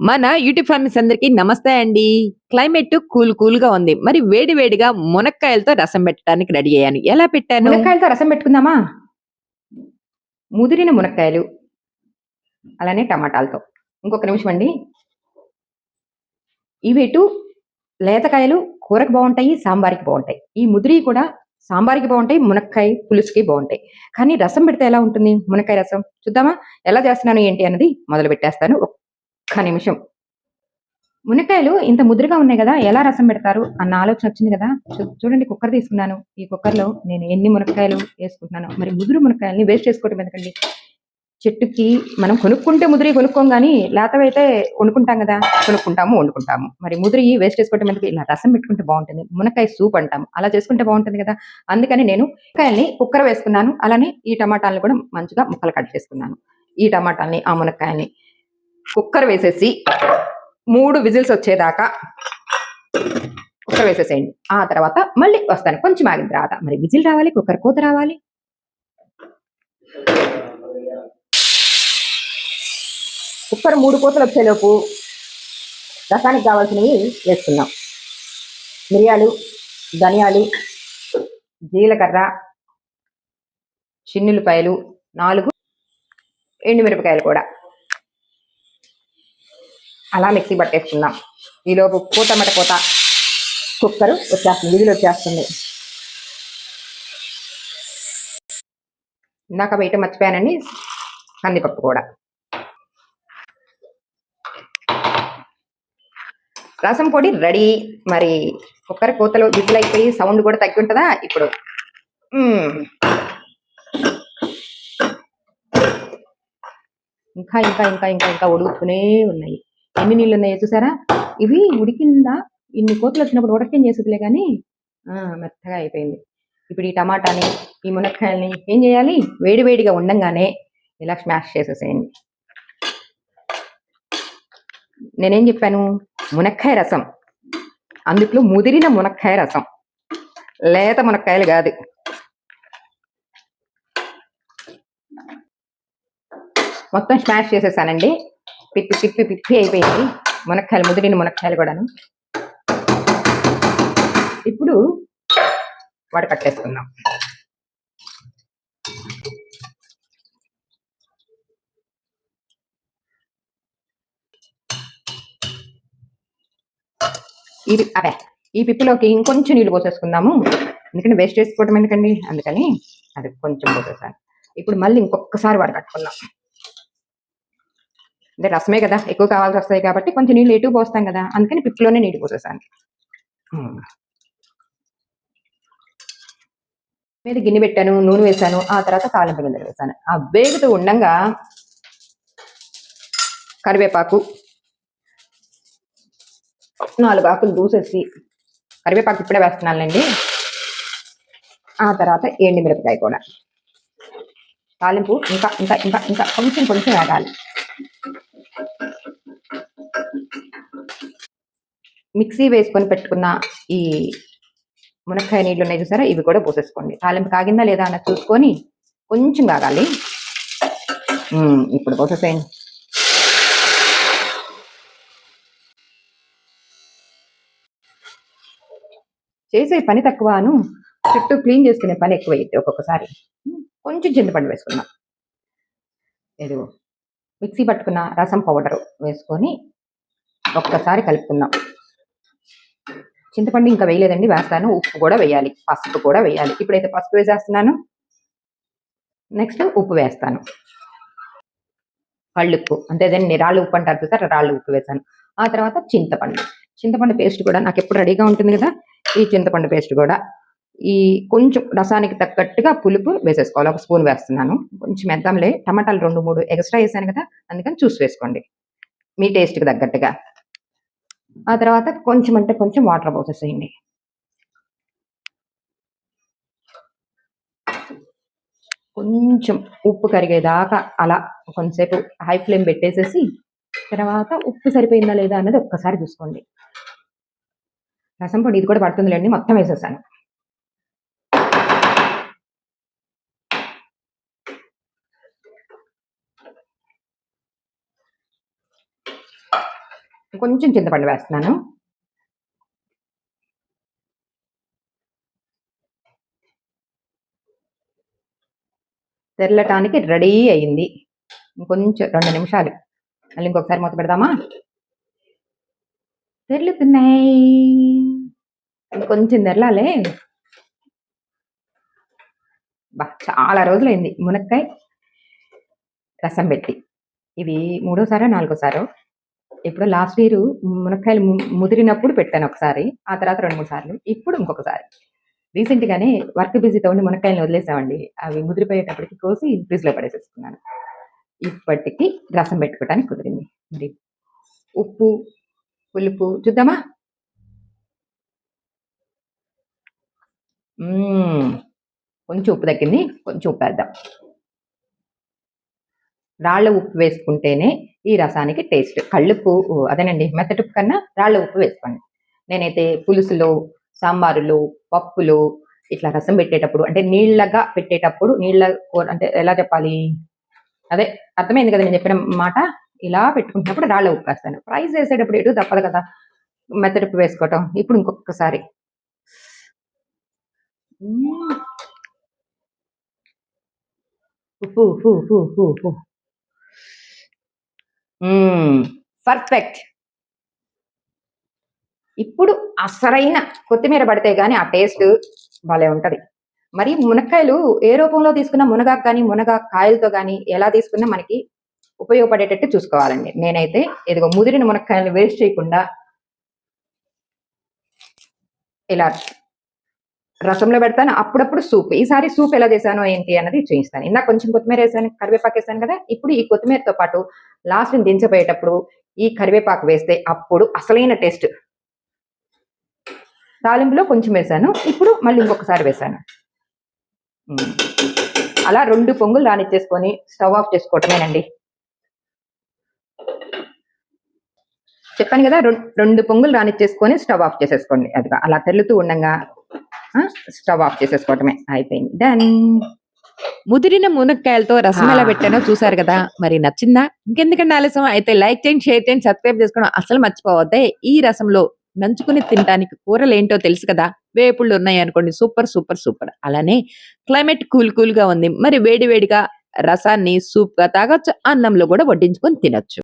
మన YouTube families అందరికీ నమస్తే అండి. క్లైమేట్ కూల్ కూల్గా ఉంది. మరి వేడి వేడిగా మునక్కాయలతో రసం పెట్టడానికి రెడీ అయ్యాను. ఎలా పెట్టాను? మునక్కాయలతో రసం పెట్టుకుందామా? ముదిరిన మునక్కాయలు అలానే టమాటాలతో. ఇంకొక నిమిషం అండి. ఇవి లేతకాయలు కూరకు బాగుంటాయి సాంబార్కి బాగుంటాయి. ఈ ముదిరి కూడా సాంబార్కి బాగుంటాయి మునక్కాయ పులుసుకి బాగుంటాయి. కానీ రసం పెడితే ఎలా ఉంటుంది? మునక్కాయ రసం. చూద్దామా? ఎలా చేస్తున్నాను ఏంటి అన్నది మొదలు పెట్టేస్తాను. ఒక్క నిమిషం. మునక్కాయలు ఇంత ముదురుగా ఉన్నాయి కదా ఎలా రసం పెడతారు అన్న ఆలోచన వచ్చింది కదా. చూ- చూడండి కుక్కర్ తీసుకున్నాను. ఈ కుక్కర్లో నేను ఎన్ని మునక్కాయలు వేసుకుంటున్నాను. మరి ముదురు మునక్కాయలని వేస్ట్ చేసుకోవటం ఎందుకండి? చెట్టుకి మనం కొనుక్కుంటే ముదిరి కొనుక్కోం కానీ లేతవైతే వండుకుంటాం కదా. కొనుక్కుంటాము వండుకుంటాము. మరి ముదిరి వేస్ట్ చేసుకోవటం ఎందుకు? ఇలా రసం పెట్టుకుంటే బాగుంటుంది. మునక్కాయ సూప్ అంటాము అలా చేసుకుంటే బాగుంటుంది కదా. అందుకని నేను మునక్కాయల్ని కుక్కర్ వేసుకున్నాను. అలానే ఈ టమాటాలను కూడా మంచిగా ముక్కలు కట్ చేసుకున్నాను. ఈ టమాటాలని ఆ మునక్కాయల్ని కుక్కర్ వేసేసి మూడు విజిల్స్ వచ్చేదాకా కుక్కర్ వేసేసేయండి. ఆ తర్వాత మళ్ళీ వస్తాను. కొంచెం ఆగిన తర్వాత. మరి విజిల్ రావాలి కుక్కర్ కూత రావాలి. కుక్కర్ మూడు కూతలు వచ్చేలోపు రసానికి కావాల్సినవి వేసుకుందాం. మిరియాలు ధనియాలు జీలకర్ర చిన్నులపాయలు నాలుగు ఎండుమిరపకాయలు కూడా. అలా మిక్సీ పట్టేసుకుందాం. ఈలోపు కూత మట పూత కుక్కర్ వచ్చేస్తుంది విధులు వచ్చేస్తుంది. ఇందాక బయట మర్చిపోయానండి కందిపప్పు కూడా. రసం పొడి రెడీ. మరి కుక్కర్ కూతలు విజులు అయిపోయి సౌండ్ కూడా తగ్గి ఉంటుందా? ఇప్పుడు. ఇంకా ఇంకా ఇంకా ఇంకా ఇంకా ఉడుగుతూనే ఉన్నాయి. ఎన్ని నీళ్ళు ఉన్నాయో చూసారా? ఇవి ఉడికిందా? ఇన్ని కోతులు వచ్చినప్పుడు ఉడకేం చేసేదిలే కానీ మెత్తగా అయిపోయింది. ఇప్పుడు ఈ టమాటాని ఈ మునక్కాయల్ని ఏం చేయాలి? వేడి వేడిగా ఉండంగానే ఇలా స్మాష్ చేసేసేయండి. నేనేం చెప్పాను? మునక్కాయ రసం. అందుట్లో ముదిరిన మునక్కాయ రసం. లేత మునక్కాయలు కాదు. మొత్తం స్మాష్ చేసేసానండి. పిప్పి పిప్పి పిప్పి అయిపోయింది. మునక్కాయలు ముదిరిన మునక్కాయలు కూడాను. ఇప్పుడు వాడు కట్టేసుకుందాం ఇది అదే ఈ పిప్పిలోకి ఇంకొంచెం నీళ్ళు పోసేసుకుందాము. ఎందుకంటే వేస్ట్ చేసుకోవడం ఎందుకండి? అందుకని అది కొంచెం పోసేసాను. ఇప్పుడు మళ్ళీ ఇంకొకసారి వాడు కట్టుకుందాం. అంటే రసమే కదా ఎక్కువ కావాల్సి వస్తాయి కాబట్టి కొంచెం నీళ్ళు ఎటు పోస్తాం కదా అందుకని పిప్పిలోనే నీళ్ళు పోసేసాను. మీద గిన్నె పెట్టాను నూనె వేసాను ఆ తర్వాత తాలింపు గింజలు వేసాను. ఆ వేగుతూ ఉండంగా కరివేపాకు నాలుగు ఆకులు దూసేసి కరివేపాకు ఇప్పుడే వేస్తున్నానండి ఆ తర్వాత ఎండి మిరపకాయ కూడా తాలింపు ఇంకా ఇంకా ఇంకా ఇంకా కొంచెం కొంచెం వేగాలి. మిక్సీ వేసుకొని పెట్టుకున్న ఈ మునక్కాయ నీళ్ళు ఉన్నాయి చూసారా? ఇవి కూడా పోసేసుకోండి. తాలింపు కాగిందా లేదా అన్నది చూసుకొని కొంచెం కాగాలి. ఇప్పుడు పోసేసేయండి. చేసే పని తక్కువను చుట్టూ క్లీన్ చేసుకునే పని ఎక్కువ అయితే ఒక్కొక్కసారి కొంచెం చింతపండు వేసుకుందాం. ఏదో మిక్సీ పట్టుకున్న రసం పౌడర్ వేసుకొని ఒక్కసారి కలుపుకుందాం. చింతపండు ఇంకా వేయలేదండి వేస్తాను. ఉప్పు కూడా వేయాలి. పసుపు కూడా వేయాలి. ఇప్పుడైతే పసుపు వేసేస్తున్నాను. నెక్స్ట్ ఉప్పు వేస్తాను. కళ్ళుప్పు. అంతేదండి రాళ్ళు ఉప్పు అంటారు చూసారు? రాళ్ళు ఉప్పు వేసాను. ఆ తర్వాత చింతపండు. చింతపండు పేస్ట్ కూడా నాకు ఎప్పుడు రెడీగా ఉంటుంది కదా ఈ చింతపండు పేస్ట్ కూడా. ఈ కొంచెం రసానికి తగ్గట్టుగా పులుపు వేసేసుకోవాలి. ఒక స్పూన్ వేస్తున్నాను. కొంచెం వేద్దాంలే. టమాటాలు రెండు మూడు ఎక్స్ట్రా వేసాను కదా అందుకని చూసి వేసుకోండి. మీ టేస్ట్కి తగ్గట్టుగా. ఆ తర్వాత కొంచెం అంటే కొంచెం వాటర్ పోసేసేయండి. కొంచెం ఉప్పు కరిగేదాకా అలా కొంతసేపు హై ఫ్లేమ్ పెట్టేసేసి తర్వాత ఉప్పు సరిపోయిందా లేదా అన్నది ఒక్కసారి చూసుకోండి. రసం పొడి ఇది కూడా పడుతుందిలేండి మొత్తం వేసేసాను. కొంచెం చింతపండు వేస్తున్నాను. తెరలటానికి రెడీ అయింది. ఇంకొంచెం రెండు నిమిషాలు. మళ్ళీ ఇంకొకసారి మూత పెడదామా? తెరులుతున్నాయి. ఇంకొంచెం తెరలాలే. బా చాలా రోజులైంది మునక్కాయ రసం పెట్టి. ఇది మూడోసారో నాలుగోసారో? ఇప్పుడు లాస్ట్ ఇయర్ మునక్కాయలు ముదిరినప్పుడు పెట్టాను ఒకసారి. ఆ తర్వాత రెండు మూడు సార్లు. ఇప్పుడు ఇంకొకసారి. రీసెంట్ గానే వర్క్ బిజీతో ఉండి మునక్కాయలను వదిలేసామండి. అవి ముదిరిపోయేటప్పటికి కోసి ఫ్రిడ్జ్లో పడేసేసుకున్నాను. ఇప్పటికి రసం పెట్టుకోవడానికి కుదిరింది. మరి ఉప్పు పులుపు చూద్దామా? కొంచెం ఉప్పు తగ్గింది కొంచెం ఉప్పు వేద్దాం. రాళ్ళ ఉప్పు వేసుకుంటేనే ఈ రసానికి టేస్ట్. కళ్ళుప్పు అదేనండి మెత్తటుప్పు కన్నా రాళ్ళ ఉప్పు వేసుకోండి. నేనైతే పులుసులో సాంబారులు పప్పులు ఇట్లా రసం పెట్టేటప్పుడు అంటే నీళ్ళగా పెట్టేటప్పుడు నీళ్ళ కూర అంటే ఎలా చెప్పాలి? అదే అర్థమైంది కదా నేను చెప్పిన మాట? ఇలా పెట్టుకుంటున్నప్పుడు రాళ్ళ ఉప్పు వేస్తాను. ఫ్రైస్ వేసేటప్పుడు ఎటు తప్పదు కదా. మెత్తటి ఉప్పు వేసుకోవటం. ఇప్పుడు ఇంకొకసారి. ఉప్పు ఉప్పు ఉప్పు ఉప్పు ఉప్పు. పర్ఫెక్ట్. ఇప్పుడు అసలైన కొత్తిమీర పడితే గానీ ఆ టేస్ట్ భలే ఉంటది. మరి మునక్కాయలు ఏ రూపంలో తీసుకున్నా మునగాకు కానీ మునగా కాయలతో కానీ ఎలా తీసుకున్నా మనకి ఉపయోగపడేటట్టు చూసుకోవాలండి. నేనైతే ఇదిగో ముదిరిన మునక్కాయలను వేస్ట్ చేయకుండా ఇలా రసంలో పెడతాను అప్పుడప్పుడు సూప్. ఈసారి సూప్ ఎలా చేశాను ఏంటి అన్నది చూపిస్తాను. ఇందాక కొంచెం కొత్తిమీర వేసాను కరివేపాకు వేసాను కదా ఇప్పుడు ఈ కొత్తిమీరతో పాటు లాస్ట్ దించబోయేటప్పుడు ఈ కరివేపాకు వేస్తే అప్పుడు అసలైన టేస్ట్. తాలింపులో కొంచెం వేసాను ఇప్పుడు మళ్ళీ ఇంకొకసారి వేసాను. అలా రెండు పొంగులు రానిచ్చేసుకొని స్టవ్ ఆఫ్ చేసుకోవటమేనండి. చెప్పాను కదా రెండు పొంగులు రానిచ్చేసుకొని స్టవ్ ఆఫ్ చేసేసుకోండి. అది అలా తెల్లుతూ ఉండగా. స్టవ్ ఆఫ్ చేసేసుకోవటమే. అయిపోయింది. దాని ముదిరిన మునక్కాయలతో రసం ఎలా పెట్టానో చూసారు కదా. మరి నచ్చిందా? ఇంకెందుకంటే ఆలస్యం? అయితే లైక్ చేయండి షేర్ చేయండి సబ్స్క్రైబ్ చేసుకోవడం అసలు మర్చిపోవద్దే. ఈ రసంలో నంచుకుని తినడానికి కూరలు ఏంటో తెలుసు కదా. వేపుళ్ళు ఉన్నాయి అనుకోండి సూపర్ సూపర్ సూపర్. అలానే క్లైమేట్ కూల్ కూల్గా ఉంది. మరి వేడి వేడిగా రసాన్ని సూప్గా తాగొచ్చు అన్నంలో కూడా వడ్డించుకొని తినొచ్చు.